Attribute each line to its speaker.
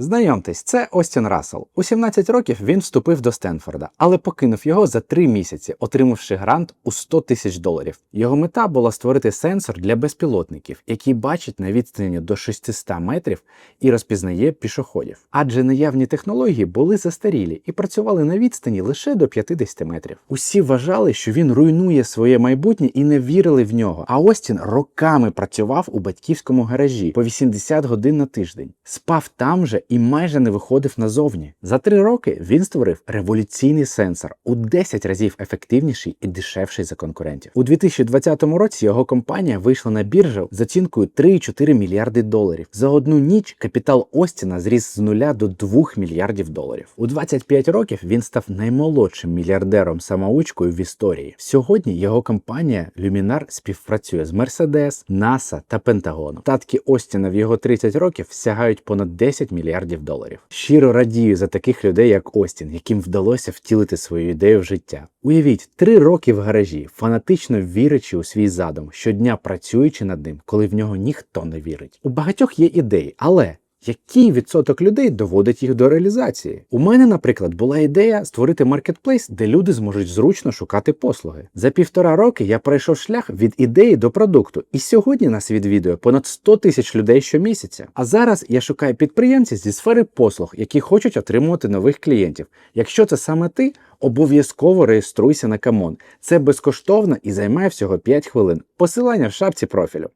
Speaker 1: Знайомтесь, це Остін Рассел. У 17 років він вступив до Стенфорда, але покинув його за 3 місяці, отримавши грант у 100 тисяч доларів. Його мета була створити сенсор для безпілотників, який бачить на відстані до 600 метрів і розпізнає пішоходів. Адже наявні технології були застарілі і працювали на відстані лише до 50 метрів. Усі вважали, що він руйнує своє майбутнє і не вірили в нього. А Остін роками працював у батьківському гаражі по 80 годин на тиждень, спав там же і майже не виходив назовні. За три роки він створив революційний сенсор у 10 разів ефективніший і дешевший за конкурентів. У 2020 році його компанія вийшла на біржу з оцінкою 3,4 мільярди доларів. За одну ніч капітал Остіна зріс з нуля до 2 мільярдів доларів. У 25 років він став наймолодшим мільярдером самоучкою в історії. Сьогодні його компанія Luminar співпрацює з Mercedes, NASA та Пентагоном. Татки Остіна в його 30 років сягають понад 10 мільярдів доларів. Щиро радію за таких людей, як Остін, яким вдалося втілити свою ідею в життя. Уявіть, три роки в гаражі, фанатично вірячи у свій задум, щодня працюючи над ним, коли в нього ніхто не вірить. У багатьох є ідеї, але який відсоток людей доводить їх до реалізації? У мене, наприклад, була ідея створити маркетплейс, де люди зможуть зручно шукати послуги. За півтора роки я пройшов шлях від ідеї до продукту, і сьогодні нас відвідує понад 100 тисяч людей щомісяця. А зараз я шукаю підприємців зі сфери послуг, які хочуть отримувати нових клієнтів. Якщо це саме ти, обов'язково реєструйся на Камон. Це безкоштовно і займає всього 5 хвилин. Посилання в шапці профілю.